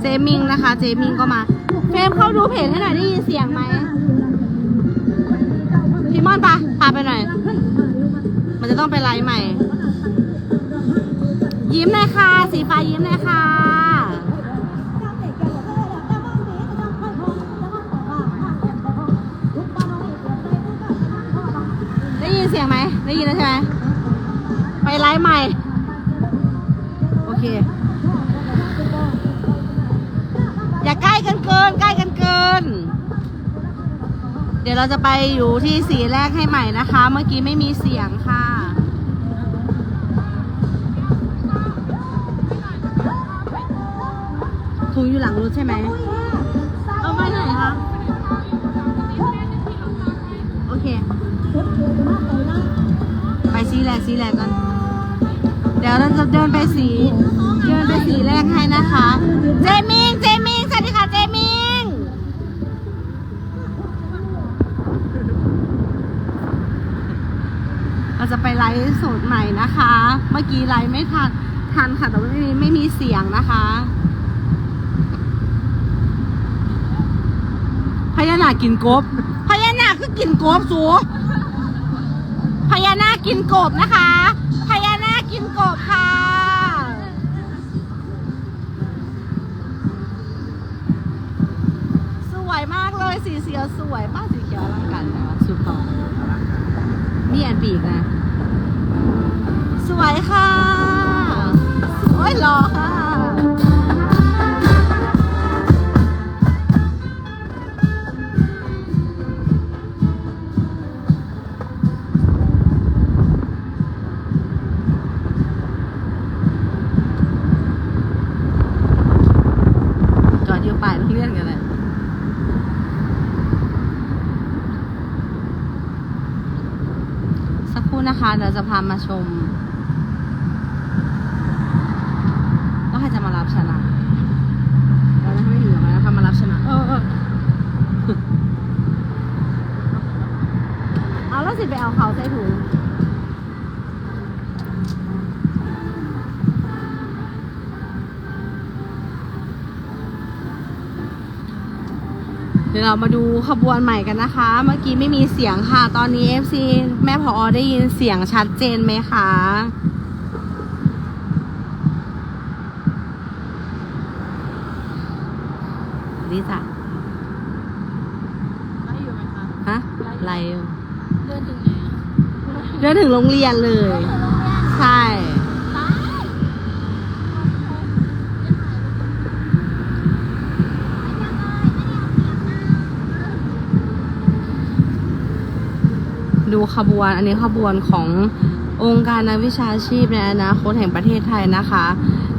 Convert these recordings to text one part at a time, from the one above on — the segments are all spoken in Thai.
เจมิงนะคะ เจมิงก็มาเฟรมเข้าดูเพจให้หน่อยได้ยินเสียงไหมพี่มอนปะพาไปหน่อย มันจะต้องไปไลฟ์ใหม่ ยิ้มหน่อยค่ะ สีฟ้ายิ้มหน่อยค่ะได้ยินเสียงไหมได้ยินแล้วใช่ไหมไปไลฟ์ใหม่ เค อย่าใกล้กันเกิน ใกล้กันเกิน เดี๋ยวเราจะไปอยู่ที่สีแรกให้ใหม่นะคะ เมื่อกี้ไม่มีเสียงค่ะถุงอยู่หลังรถใช่ไหมเอาไปไหนคะโอเค ไปสีแรกสีแรกกัน เดี๋ยวเราจะเดินไปสี เดินไปสีแรกให้นะคะ เจมิง เจมิง สวัสดีค่ะ เจมิง เราจะไปไลฟ์สดใหม่นะคะ เมื่อกี้ไลฟ์ไม่ทัน ทันค่ะ แต่ว่าไม่มีไม่มีเสียงนะคะ พญานาคกินกบ พญานาคคือกินกบสูพญานาคกินกบนะคะ กบค่ะ สวยมากเลยสีเขียวสวยป้าสีเขียวอลังการแต่ว่าสุดต่อนี่อันปีกนะ สวยค่ะ สวยหล่อค่ะ นะคะเดี๋ยวจะพามาชม แล้วใครจะมารับชนะเราจะไม่เหลือไหมนะคะมารับชนะเออเออเอาแล้วสิไปเอาเขาใส่ถุง ดี๋ยวเรามาดูขบวนใหม่กันนะคะ เมื่อกี้ไม่มีเสียงค่ะ ตอนนี้ FC แม่พอได้ยินเสียงชัดเจนไหมคะดีจ้ะไล่อยู่ไหมคะ ฮะไรอยู่เดินถึงไหนอะเดินถึงโรงเรียนเลย ใช่ ดูขบวน อันนี้ขบวนขององค์การนักวิชาชีพในอนาคตแห่งประเทศไทยนะคะ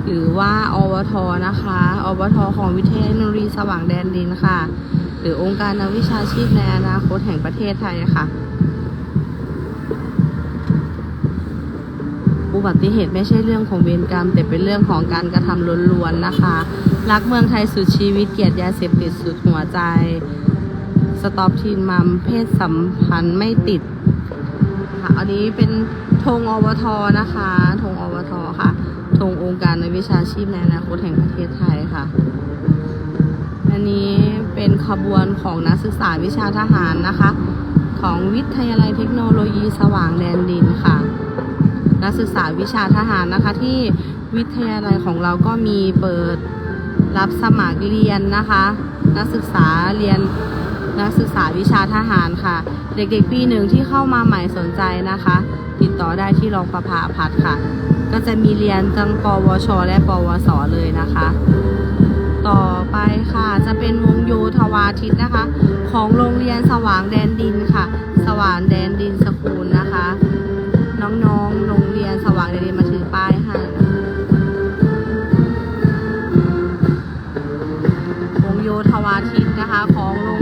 หรือว่าอวทนะคะอวทของวิทยาลัยนรีสว่างแดนดินค่ะ หรือองค์การนักวิชาชีพในอนาคตแห่งประเทศไทยค่ะ อุบัติเหตุไม่ใช่เรื่องของเวรกรรม แต่เป็นเรื่องของการกระทำล้วนๆนะคะ รักเมืองไทยสุดชีวิตเกียดยาเสพติดสุดหัวใจ สต็อปทีนมัมเพศสัมพันธ์ไม่ติด อันนี้เป็นธงอวทนะคะธงอวทค่ะธงองค์การในวิชาชีพในอนาคตแห่งประเทศไทยค่ะ อันนี้เป็นขบวนของนักศึกษาวิชาทหารนะคะ ของวิทยาลัยเทคโนโลยีสว่างแดนดินค่ะ นักศึกษาวิชาทหารนะคะที่วิทยาลัยของเราก็มีเปิดรับสมัครเรียนนะคะ นักศึกษาเรียน นักศึกษาวิชาทหารค่ะ เด็กๆปีหนึ่งที่เข้ามาใหม่สนใจนะคะ ติดต่อได้ที่รองประภาพัฒน์ค่ะ ก็จะมีเรียนทั้งปวช และปวสเลยนะคะ ต่อไปค่ะจะเป็นวงโยธวาทิตนะคะ ของโรงเรียนสว่างแดนดินค่ะ สว่างแดนดินสกูลนะคะ น้องๆโรงเรียนสว่างแดนดินมาถือป้ายให้วงโยธวาทิตนะคะของโรง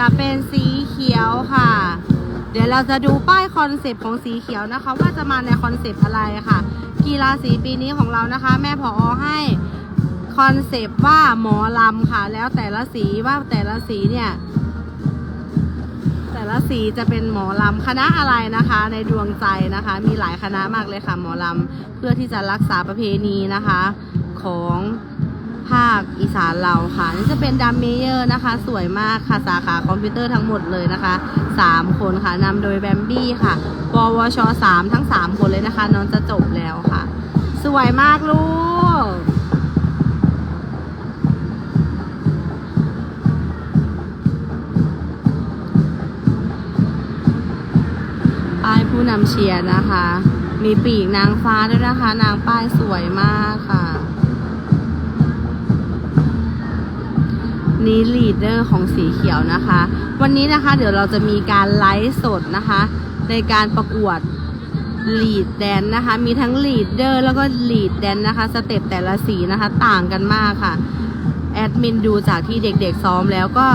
จะเป็นสีเขียวค่ะ เดี๋ยวเราจะดูป้ายคอนเซปต์ของสีเขียวนะคะ ว่าจะมาในคอนเซปต์อะไรค่ะ กีฬาสีปีนี้ของเรานะคะ แม่พอให้คอนเซปต์ว่าหมอลำค่ะ แล้วแต่ละสีว่าแต่ละสีเนี่ยแต่ละสีจะเป็นหมอลำคณะอะไรนะคะ ในดวงใจนะคะ มีหลายคณะมากเลยค่ะหมอลำเพื่อที่จะรักษาประเพณีนะคะของ ภาคอีสานเราค่ะ นี่จะเป็นดัมเมเยอร์นะคะ สวยมากค่ะ สาขาคอมพิวเตอร์ทั้งหมดเลยนะคะสามคนค่ะนำโดยแบมบี้ค่ะปวชสามทั้งสามคนเลยนะคะ น้องจะจบแล้วค่ะ สวยมากลูกป้ายผู้นำเชียร์นะคะ มีปีกนางฟ้าด้วยนะคะ นางป้ายสวยมากค่ะ นี่ลีดเดอร์ของสีเขียวนะคะ วันนี้นะคะเดี๋ยวเราจะมีการไลฟ์สดนะคะ ในการประกวดลีดแดนนะคะ มีทั้งลีดเดอร์แล้วก็ลีดแดนนะคะ สเต็ปแต่ละสีนะคะต่างกันมากค่ะ แอดมินดูจากที่เด็กๆซ้อมแล้วก็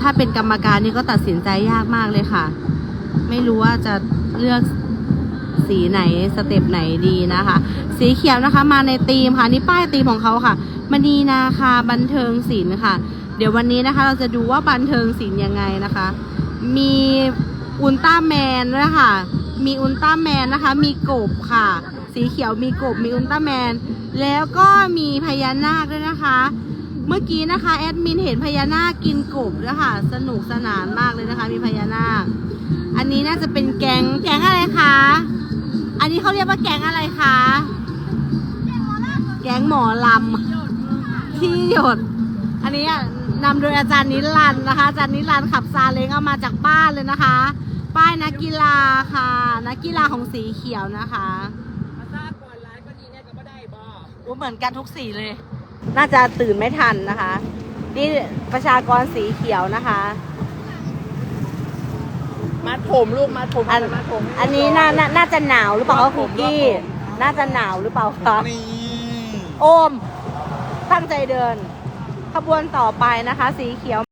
ถ้าเป็นกรรมการนี่ก็ตัดสินใจยากมากเลยค่ะ ไม่รู้ว่าจะเลือก สีไหนสเต็ปไหนดีนะคะ สีเขียวนะคะมาในธีมค่ะนี่ป้ายธีมของเขาค่ะมณีนาคาบันเทิงศิลป์ค่ะ เดี๋ยววันนี้นะคะ เราจะดูว่าบันเทิงศิลป์ยังไงนะคะ มีอุลตร้าแมนด้วยค่ะ มีอุลตร้าแมนนะคะ มีกบค่ะ สีเขียวมีกบมีอุลตร้าแมน แล้วก็มีพญานาคด้วยนะคะ เมื่อกี้นะคะแอดมินเห็นพญานาคกินกบด้วยค่ะ สนุกสนานมากเลยนะคะ มีพญานาค อันนี้น่าจะเป็นแกงแกงอะไรคะ อันนี้เขาเรียกว่าแกงอะไรคะ แกงหมอลำที่หยด อันนี้อะนำโดยอาจารย์นิรันดร์นะคะ อาจารย์นิรันดร์ขับซาเล้งเอามาจากบ้านเลยนะคะ ป้ายนักกีฬาค่ะ นักกีฬาของสีเขียวนะคะมาทราบก่อนร้านก็ดีเนี่ยก็ไม่ได้บ่โอ้เหมือนกันทุกสีเลย น่าจะตื่นไม่ทันนะคะ นี่ประชากรสีเขียวนะคะ มัดผมลูกมัดผมอันมัดผมอันนี้น่าน่าน่าจะหนาวหรือเปล่าคะคุกกี้ น่าจะหนาวหรือเปล่าคะนี่โอม ตั้งใจเดิน ขบวนต่อไปนะคะ สีเขียว